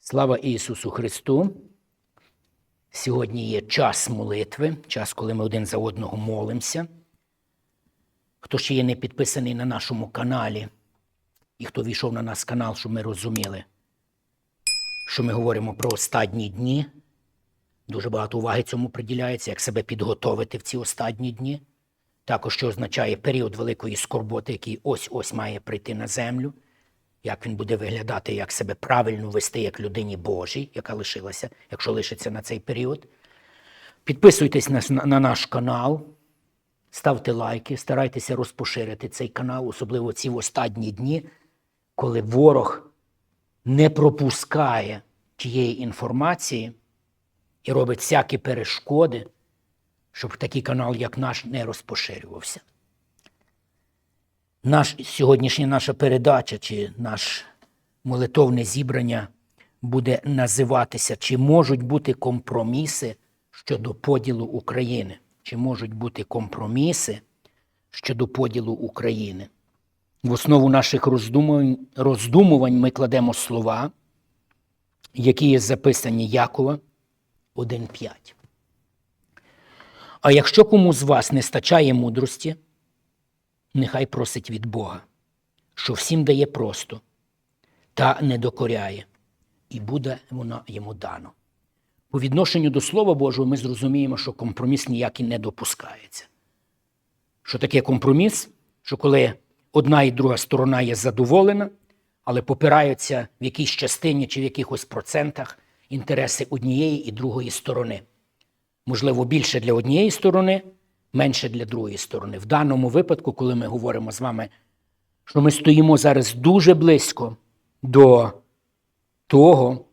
Слава Ісусу Христу! Сьогодні є час молитви, час, коли ми один за одного молимося. Хто ще є не підписаний на нашому каналі, і хто війшов на наш канал, щоб ми розуміли, що ми говоримо про останні дні. Дуже багато уваги цьому приділяється, як себе підготовити в ці останні дні. Також що означає період великої скорботи, який ось-ось має прийти на землю, як він буде виглядати, як себе правильно вести як людині Божій, яка лишилася, якщо лишиться на цей період. Підписуйтесь на, на наш канал, ставте лайки, старайтеся розпоширити цей канал, особливо ці в останні дні, коли ворог не пропускає тієї інформації і робить всякі перешкоди, щоб такий канал, як наш, не розпоширювався. Наш, сьогоднішня наша передача чи наш молитовне зібрання буде називатися Чи можуть бути компроміси щодо поділу України? Чи можуть бути компроміси щодо поділу України? В основу наших роздумувань, ми кладемо слова, які є записані Якова 1.5. А якщо кому з вас не стачає мудрості, нехай просить від Бога, що всім дає просто та не докоряє, і буде воно йому дано. По відношенню до Слова Божого ми зрозуміємо, що компроміс ніякий не допускається. Що таке компроміс? Що коли одна і друга сторона є задоволена, але попираються в якійсь частині чи в якихось процентах інтереси однієї і другої сторони. Можливо, більше для однієї сторони, менше для другої сторони. В даному випадку, коли ми говоримо з вами, що ми стоїмо зараз дуже близько до того,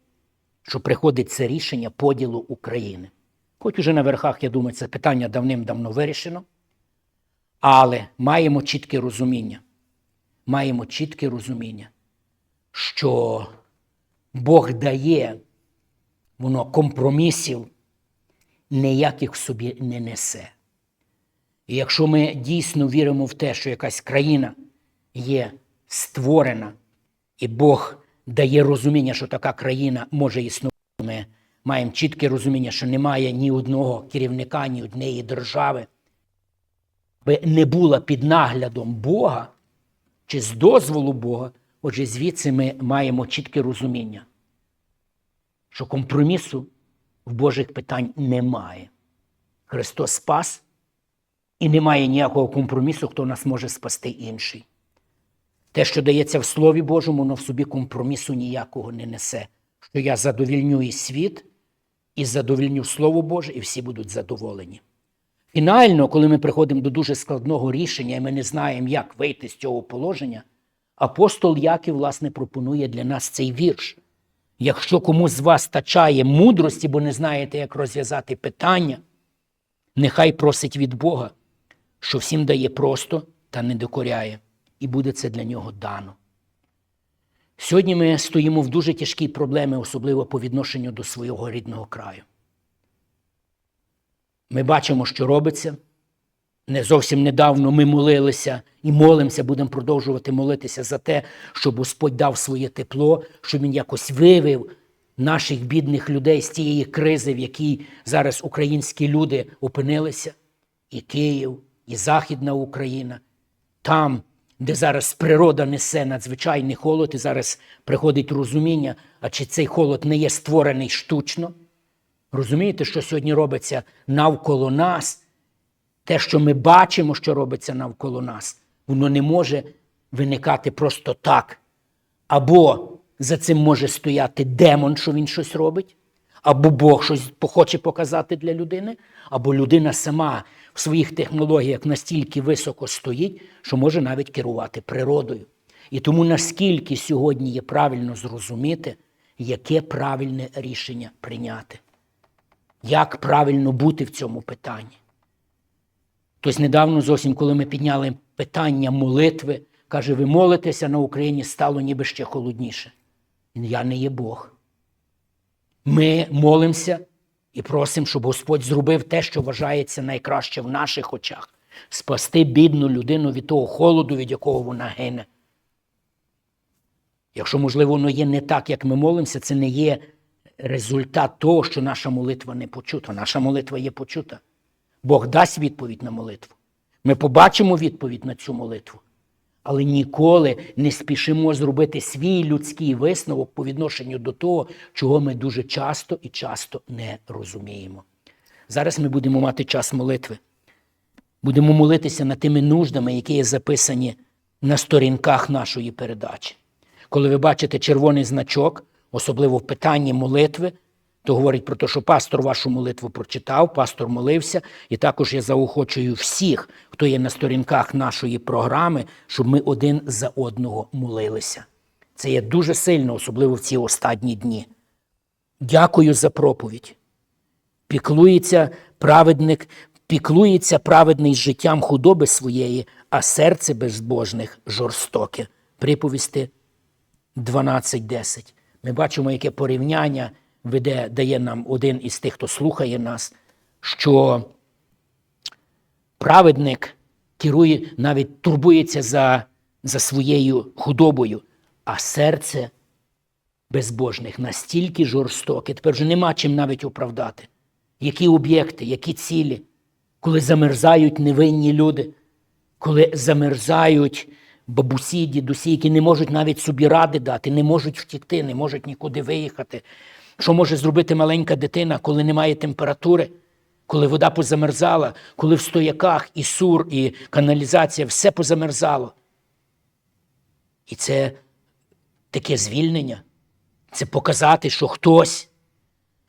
що приходить це рішення поділу України. Хоч уже на верхах, я думаю, це питання давним-давно вирішено, але маємо чітке розуміння. Маємо чітке розуміння, що Бог дає воно компромісів ніяких в собі не несе. І якщо ми дійсно віримо в те, що якась країна є створена, і Бог дає розуміння, що така країна може існувати, ми маємо чітке розуміння, що немає ні одного керівника, ні однієї держави, би не була під наглядом Бога чи з дозволу Бога, отже, звідси ми маємо чітке розуміння, що компромісу в Божих питань немає. Христос спас, і немає ніякого компромісу, хто нас може спасти інший. Те, що дається в Слові Божому, воно в собі компромісу ніякого не несе. Що я задовільню і світ, і задовільню Слово Боже, і всі будуть задоволені. Фінально, коли ми приходимо до дуже складного рішення, і ми не знаємо, як вийти з цього положення, апостол Яків, власне, пропонує для нас цей вірш. Якщо комусь з вас тачає мудрості, бо не знаєте, як розв'язати питання, нехай просить від Бога, що всім дає просто та не докоряє, і буде це для нього дано. Сьогодні ми стоїмо в дуже тяжкій проблемі, особливо по відношенню до свого рідного краю. Ми бачимо, що робиться. Не зовсім недавно ми молилися і молимося, будемо продовжувати молитися за те, щоб Господь дав своє тепло, щоб Він якось вивів наших бідних людей з тієї кризи, в якій зараз українські люди опинилися, і Київ, і Західна Україна, там, де зараз природа несе надзвичайний холод, і зараз приходить розуміння, а чи цей холод не є створений штучно. Розумієте, що сьогодні робиться навколо нас? Те, що ми бачимо, що робиться навколо нас, воно не може виникати просто так. Або за цим може стояти демон, що він щось робить, або Бог щось хоче показати для людини, або людина сама в своїх технологіях настільки високо стоїть, що може навіть керувати природою. І тому наскільки сьогодні є правильно зрозуміти, яке правильне рішення прийняти, як правильно бути в цьому питанні. Тобто недавно зовсім, коли ми підняли питання молитви, каже, ви молитеся на Україні стало ніби ще холодніше. Я не є Бог. Ми молимося І просимо, щоб Господь зробив те, що вважається найкраще в наших очах спасти бідну людину від того холоду, від якого вона гине. Якщо, можливо, воно є не так, як ми молимося, це не є результат того, що наша молитва не почута. Наша молитва є почута. Бог дасть відповідь на молитву. Ми побачимо відповідь на цю молитву. Але ніколи не спішимо зробити свій людський висновок по відношенню до того, чого ми дуже часто і часто не розуміємо. Зараз ми будемо мати час молитви. Будемо молитися над тими нуждами, які є записані на сторінках нашої передачі. Коли ви бачите червоний значок, особливо в питанні молитви, то говорить про те, що пастор вашу молитву прочитав, пастор молився, і також я заохочую всіх, хто є на сторінках нашої програми, щоб ми один за одного молилися. Це є дуже сильно, особливо в ці останні дні. Дякую за проповідь. Піклується праведник, піклується праведний життям худоби своєї, а серце безбожних жорстоке. Приповісти 12.10. Ми бачимо, яке порівняння веде, дає нам один із тих, хто слухає нас, що праведник керує, навіть турбується за, за своєю худобою, а серце безбожних настільки жорстоке. Тепер вже нема чим навіть оправдати. Які об'єкти, які цілі, коли замерзають невинні люди, коли замерзають бабусі, дідусі, які не можуть навіть собі ради дати, не можуть втікти, не можуть нікуди виїхати. Що може зробити маленька дитина, коли немає температури, коли вода позамерзала, коли в стояках і сур, і каналізація все позамерзало. І це таке звільнення, це показати, що хтось,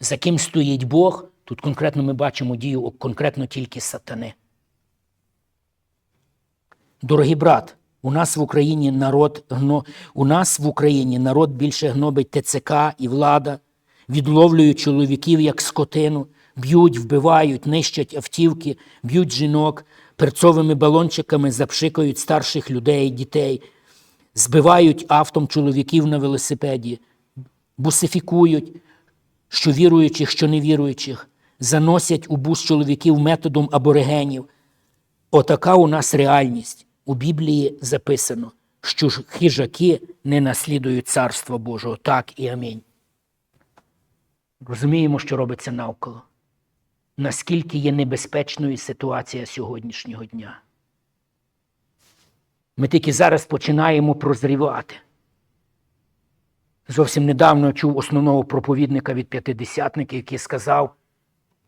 за ким стоїть Бог, тут конкретно ми бачимо дію конкретно тільки сатани. Дорогий брат, у нас в Україні народ у нас в Україні народ більше гнобить ТЦК і влада, відловлюють чоловіків як скотину, б'ють, вбивають, нищать автівки, б'ють жінок, перцовими балончиками запшикають старших людей, дітей, збивають автом чоловіків на велосипеді, бусифікують, що віруючих, що невіруючих, заносять у бус чоловіків методом аборигенів. Отака у нас реальність. У Біблії записано, що хижаки не наслідують Царства Божого. Так і амінь. Розуміємо, що робиться навколо. Наскільки є небезпечною ситуація сьогоднішнього дня. Ми тільки зараз починаємо прозрівати. Зовсім недавно чув основного проповідника від п'ятидесятників, який сказав,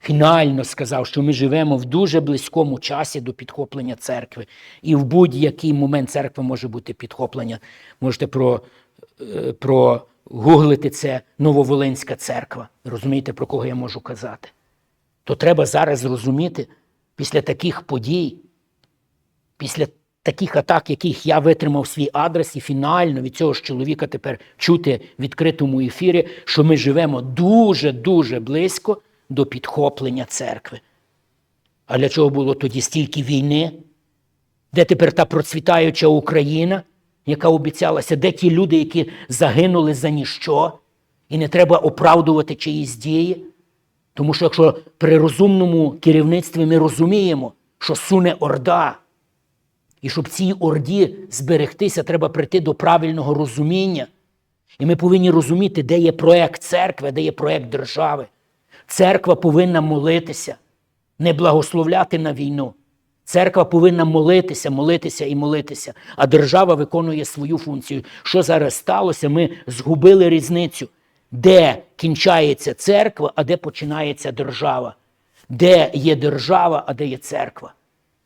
фінально сказав, що ми живемо в дуже близькому часі до підхоплення церкви. І в будь-який момент церкви може бути підхоплення. Можете про, е, про гуглити це Нововолинська церква. Розумієте, про кого я можу казати? То треба зараз зрозуміти після таких подій, після таких атак, яких я витримав свій адрес, і фінально від цього ж чоловіка тепер чути в відкритому ефірі, що ми живемо дуже-дуже близько до підхоплення церкви. А для чого було тоді стільки війни? Де тепер та процвітаюча Україна, яка обіцялася, де ті люди, які загинули за ніщо, і не треба оправдувати чиїсь дії? Тому що якщо при розумному керівництві ми розуміємо, що суне орда, і щоб цій орді зберегтися, треба прийти до правильного розуміння. І ми повинні розуміти, де є проект церкви, де є проект держави. Церква повинна молитися, не благословляти на війну. Церква повинна молитися, молитися і молитися, а держава виконує свою функцію. Що зараз сталося? Ми згубили різницю, де кінчається церква, а де починається держава. Де є держава, а де є церква.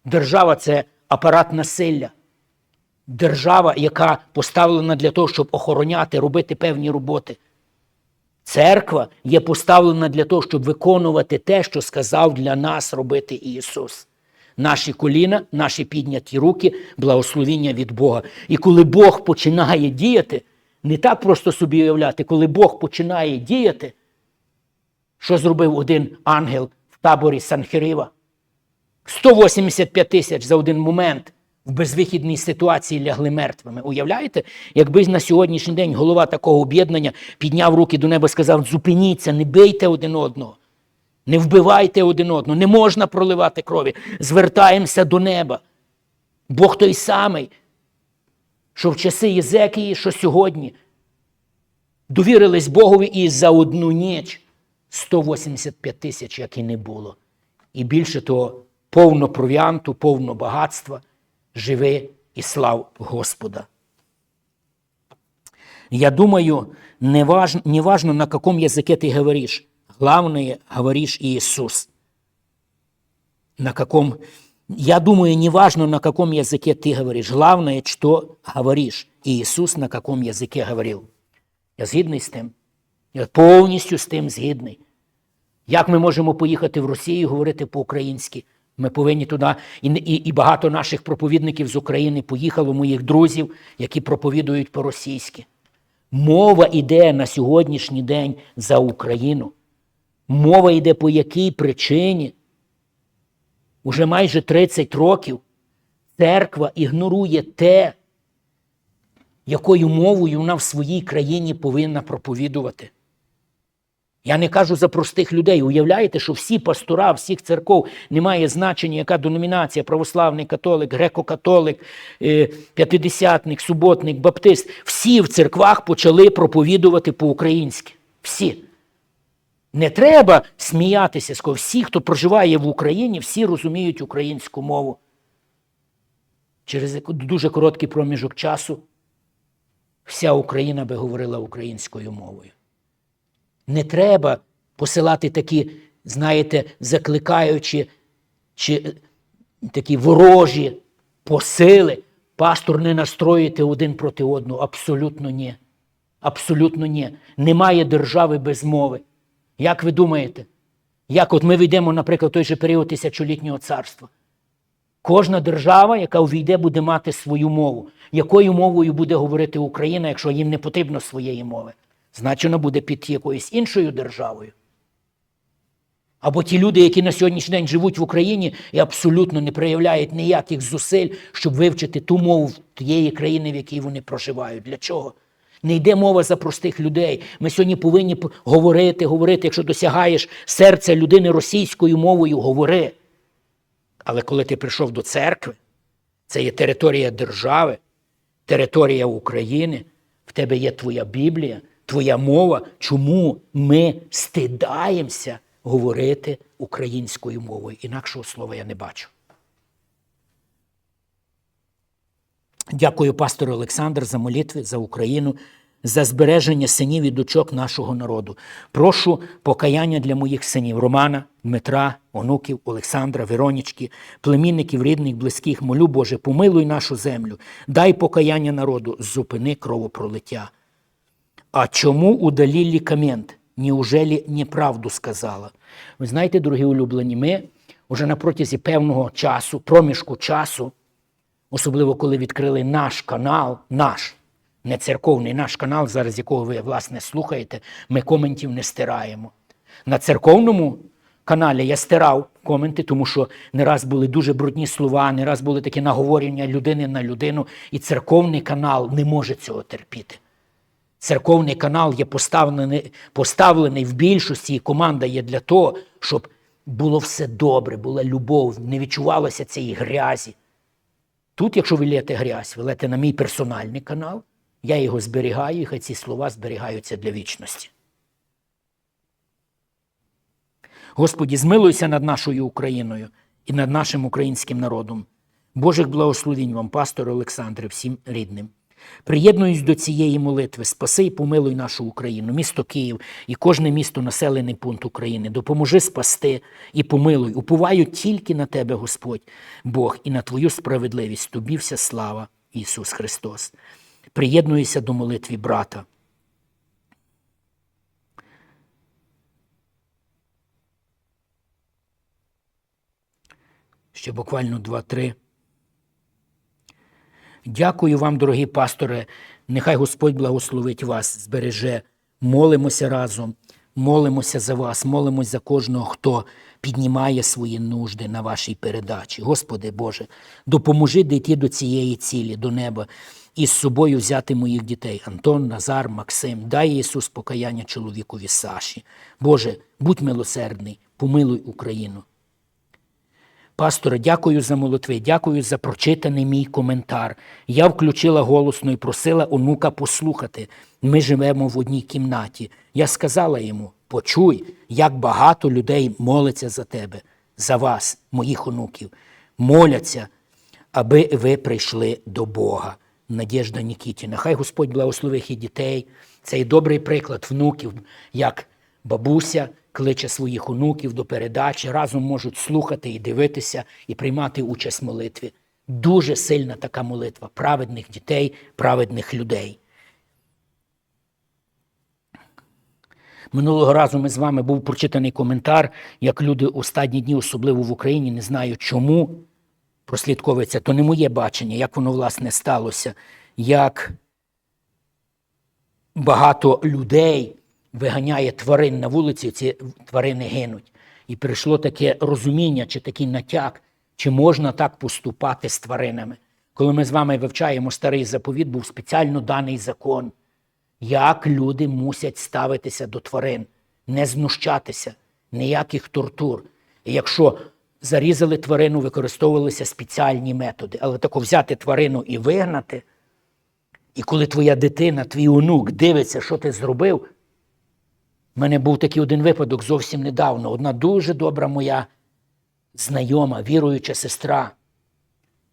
Держава це апарат насилля. Держава, яка поставлена для того, щоб охороняти, робити певні роботи. Церква є поставлена для того, щоб виконувати те, що сказав для нас робити Ісус. Наші коліна, наші підняті руки, благословіння від Бога. І коли Бог починає діяти, не так просто собі уявляти, коли Бог починає діяти, що зробив один ангел в таборі Санхирива? 185 тисяч за один момент в безвихідній ситуації лягли мертвими. Уявляєте, якби на сьогоднішній день голова такого об'єднання підняв руки до неба і сказав: зупиніться, не бийте один одного. Не вбивайте один одного, не можна проливати крові. Звертаємося до неба. Бог той самий, що в часи Єзекії, що сьогодні. Довірились Богові і за одну ніч 185 тисяч, як і не було. І більше того, повно провіанту, повно багатства, живи і слав Господа. Я думаю, не важно, не важно, на каком языке ты говоришь Главное, говоришь Иисус. На каком... Я думаю, не важно, на каком языке ты говоришь. Главное, что говоришь. Иисус на каком языке говорил. Я згідний з тим. Я повністю з тим згідний. Як ми можемо поїхати в Росію і говорити по-українськи? Ми повинні туди, і, і, і багато наших проповідників з України поїхало, моїх друзів, які проповідують по-російськи. Мова йде на сьогоднішній день за Україну. Мова йде по якій причині? Уже майже 30 років церква ігнорує те, якою мовою вона в своїй країні повинна проповідувати. Я не кажу за простих людей. Уявляєте, що всі пастора, всіх церков немає значення, яка деномінація, православний католик, греко-католик, е, п'ятидесятник, суботник, баптист. Всі в церквах почали проповідувати по-українськи. Всі. Не треба сміятися з. Всі, хто проживає в Україні, всі розуміють українську мову. Через дуже короткий проміжок часу вся Україна би говорила українською мовою. Не треба посилати такі, знаєте, закликаючі чи е, такі ворожі посили. Пастор не настроїти один проти одного. Абсолютно ні. Абсолютно ні. Немає держави без мови. Як ви думаєте? Як от ми війдемо, наприклад, той же період тисячолітнього царства? Кожна держава, яка увійде, буде мати свою мову. Якою мовою буде говорити Україна, якщо їм не потрібно своєї мови? Значить, буде під якоюсь іншою державою. Або ті люди, які на сьогоднішній день живуть в Україні і абсолютно не проявляють ніяких зусиль, щоб вивчити ту мову тієї країни, в якій вони проживають. Для чого? Не йде мова за простих людей. Ми сьогодні повинні говорити, говорити. Якщо досягаєш серця людини російською мовою, говори. Але коли ти прийшов до церкви, це є територія держави, територія України, в тебе є твоя Біблія, твоя мова. Чому ми стидаємося говорити українською мовою? Інакшого слова я не бачу. Дякую, пастор Олександр, за молитви за Україну, за збереження синів і дочок нашого народу. Прошу покаяння для моїх синів Романа, Дмитра, онуків, Олександра, Веронічки, племінників, рідних, близьких. Молю, Боже, помилуй нашу землю, дай покаяння народу, зупини кровопролиття. А чому удалили комент? Неужели неправду сказала? Ви знаєте, дорогі улюблені, ми вже на протязі певного часу, проміжку часу, особливо коли відкрили наш канал, наш, не церковний наш канал, зараз якого ви власне слухаєте, ми коментів не стираємо. На церковному каналі я стирав коменти, тому що не раз були дуже брудні слова, не раз були такі наговорення людини на людину, і церковний канал не може цього терпіти. Церковний канал є поставлений, поставлений в більшості, і команда є для того, щоб було все добре, була любов, не відчувалося цієї грязі. Тут, якщо ви лєте грязь, ви лєте на мій персональний канал, я його зберігаю, і хай ці слова зберігаються для вічності. Господі, змилуйся над нашою Україною і над нашим українським народом. Божих благословінь вам, пастор Олександре, всім рідним. Приєднуюсь до цієї молитви, спаси і помилуй нашу Україну, місто Київ і кожне місто, населений пункт України. Допоможи спасти і помилуй. Уповаю тільки на Тебе, Господь, Бог, і на Твою справедливість. Тобі вся слава, Ісус Христос. Приєднуюся до молитви брата. Ще буквально два-три. Дякую вам, дорогі пасторе. Нехай Господь благословить вас, збереже. Молимося разом, молимося за вас, молимося за кожного, хто піднімає свої нужди на вашій передачі. Господи Боже, допоможи дійти до цієї цілі, до неба, і з собою взяти моїх дітей Антон, Назар, Максим. Дай Ісус покаяння чоловікові Саші. Боже, будь милосердний, помилуй Україну. Пасторе, дякую за молитви, дякую за прочитаний мій коментар. Я включила голосно і просила онука послухати. Ми живемо в одній кімнаті. Я сказала йому: почуй, як багато людей молиться за тебе, за вас, моїх онуків. Моляться, аби ви прийшли до Бога. Надєжда Нікітіна. Хай Господь благословить і дітей. Цей добрий приклад внуків, як бабуся кличе своїх онуків до передачі, разом можуть слухати і дивитися, і приймати участь в молитві. Дуже сильна така молитва праведних дітей, праведних людей. Минулого разу ми з вами був прочитаний коментар, як люди останні дні, особливо в Україні, не знаю чому прослідковується, то не моє бачення, як воно власне сталося, як багато людей виганяє тварин на вулиці, ці тварини гинуть. І прийшло таке розуміння чи такий натяк, чи можна так поступати з тваринами. Коли ми з вами вивчаємо старий заповіт, був спеціально даний закон, як люди мусять ставитися до тварин, не знущатися, ніяких тортур. І якщо зарізали тварину, використовувалися спеціальні методи. Але тако взяти тварину і вигнати, і коли твоя дитина, твій онук дивиться, що ти зробив. У мене був такий один випадок зовсім недавно. Одна дуже добра моя знайома, віруюча сестра,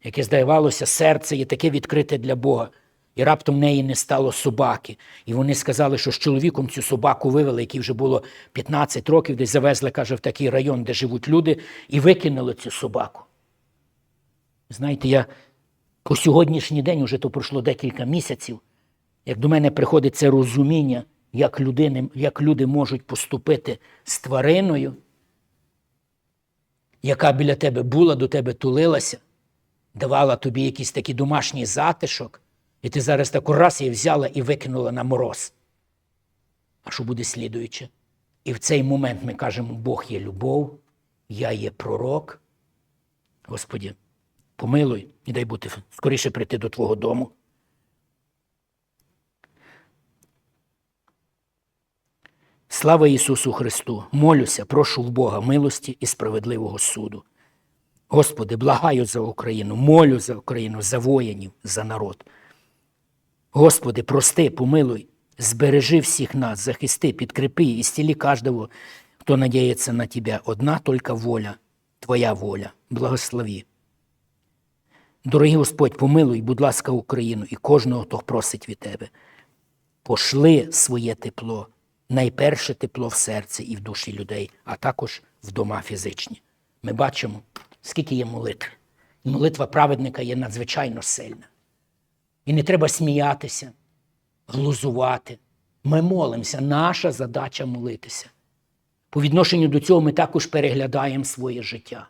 яке, здавалося, серце є таке відкрите для Бога. І раптом в неї не стало собаки. І вони сказали, що з чоловіком цю собаку вивели, який вже було 15 років, десь завезли, каже, в такий район, де живуть люди, і викинули цю собаку. Знаєте, я по сьогоднішній день, вже то пройшло декілька місяців, як до мене приходить це розуміння, як, людини, як люди можуть поступити з твариною, яка біля тебе була, до тебе тулилася, давала тобі якийсь такий домашній затишок, і ти зараз таку раз її взяла і викинула на мороз. А що буде слідуюче? І в цей момент ми кажемо, Бог є любов, я є пророк. Господі, помилуй і дай бути скоріше прийти до Твого дому. Слава Ісусу Христу! Молюся, прошу в Бога милості і справедливого суду. Господи, благаю за Україну, молю за Україну, за воїнів, за народ. Господи, прости, помилуй, збережи всіх нас, захисти, підкрепи і стілі кожного, хто надіється на Тебе. Одна тільки воля, Твоя воля, благослови. Дорогий Господь, помилуй, будь ласка, Україну і кожного, хто просить від Тебе. Пошли своє тепло, найперше тепло в серці і в душі людей, а також в дома фізичні. Ми бачимо, скільки є молитв. І молитва праведника є надзвичайно сильна. І не треба сміятися, глузувати. Ми молимося, наша задача молитися. По відношенню до цього ми також переглядаємо своє життя.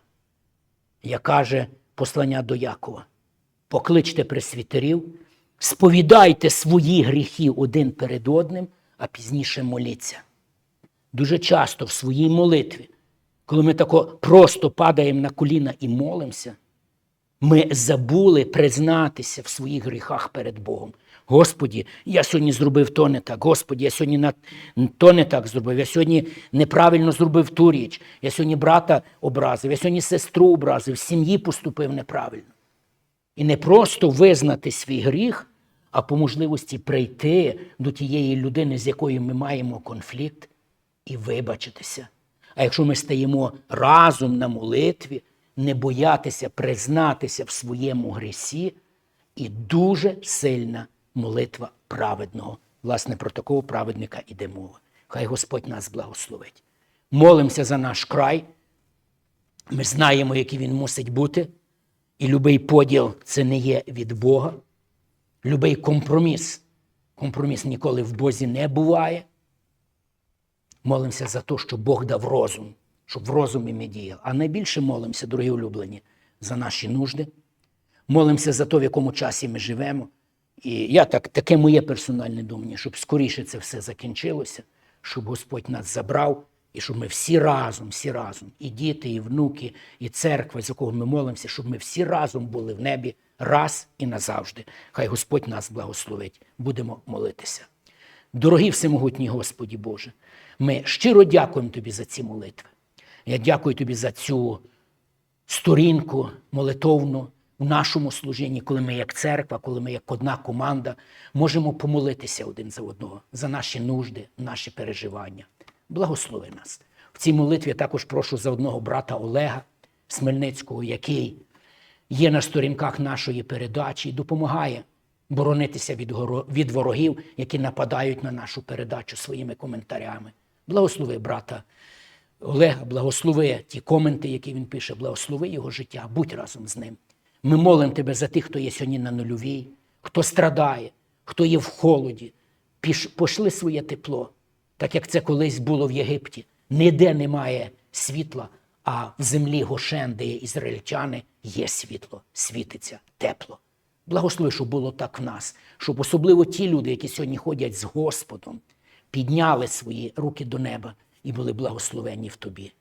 Як каже послання до Якова: покличте пресвітерів, сповідайте свої гріхи один перед одним, а пізніше моліться. Дуже часто в своїй молитві, коли ми тако просто падаємо на коліна і молимося, ми забули признатися в своїх гріхах перед Богом. Господі, я сьогодні зробив то не так. Господі, я сьогодні на то не так зробив. Я сьогодні неправильно зробив ту річ. Я сьогодні брата образив, я сьогодні сестру образив, в сім'ї поступив неправильно. І не просто визнати свій гріх, а по можливості прийти до тієї людини, з якою ми маємо конфлікт, і вибачитися. А якщо ми стаємо разом на молитві, не боятися признатися в своєму грісі, і дуже сильна молитва праведного. Власне, про такого праведника іде мова. Хай Господь нас благословить. Молимося за наш край. Ми знаємо, який він мусить бути. І любий поділ це не є від Бога. Любий компроміс. Компроміс ніколи в Бозі не буває. Молимося за те, щоб Бог дав розум, щоб в розумі ми діяли. А найбільше молимося, дорогі улюблені, за наші нужди. Молимося за те, в якому часі ми живемо. І я так, таке моє персональне думання, щоб скоріше це все закінчилося, щоб Господь нас забрав, і щоб ми всі разом, всі разом, і діти, і внуки, і церква, з якого ми молимося, щоб ми всі разом були в небі раз і назавжди. Хай Господь нас благословить. Будемо молитися. Дорогі всемогутній Господі Боже, ми щиро дякуємо Тобі за ці молитви. Я дякую тобі за цю сторінку молитовну в нашому служінні, коли ми як церква, коли ми як одна команда можемо помолитися один за одного, за наші нужди, наші переживання. Благослови нас. В цій молитві я також прошу за одного брата Олега Смельницького, який є на сторінках нашої передачі і допомагає боронитися від, ворогів, які нападають на нашу передачу своїми коментарями. Благослови брата Олега, благослови ті коменти, які він пише, благослови його життя, будь разом з ним. Ми молимо тебе за тих, хто є сьогодні на нульовій, хто страдає, хто є в холоді. Піш, пошли своє тепло, так як це колись було в Єгипті. Ніде немає світла, а в землі Гошен, де є ізраїльтяни, є світло, світиться тепло. Благослови, щоб було так в нас, щоб особливо ті люди, які сьогодні ходять з Господом, підняли свої руки до неба і були благословенні в тобі.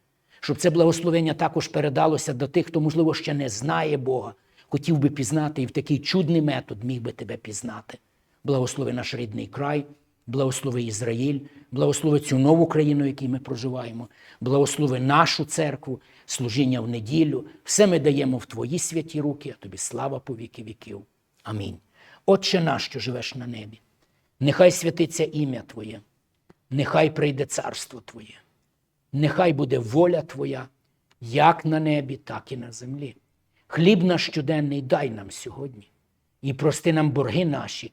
Щоб це благословення також передалося до тих, хто, можливо, ще не знає Бога, хотів би пізнати і в такий чудний метод міг би тебе пізнати. Благослови наш рідний край, благослови Ізраїль, благослови цю нову країну, в якій ми проживаємо, благослови нашу церкву, служіння в неділю. Все ми даємо в Твої святі руки, а тобі слава по віки віків. Амінь. Отче наш, що живеш на небі, нехай святиться ім'я Твоє, нехай прийде царство Твоє, нехай буде воля Твоя, як на небі, так і на землі. Хліб наш щоденний дай нам сьогодні, і прости нам борги наші,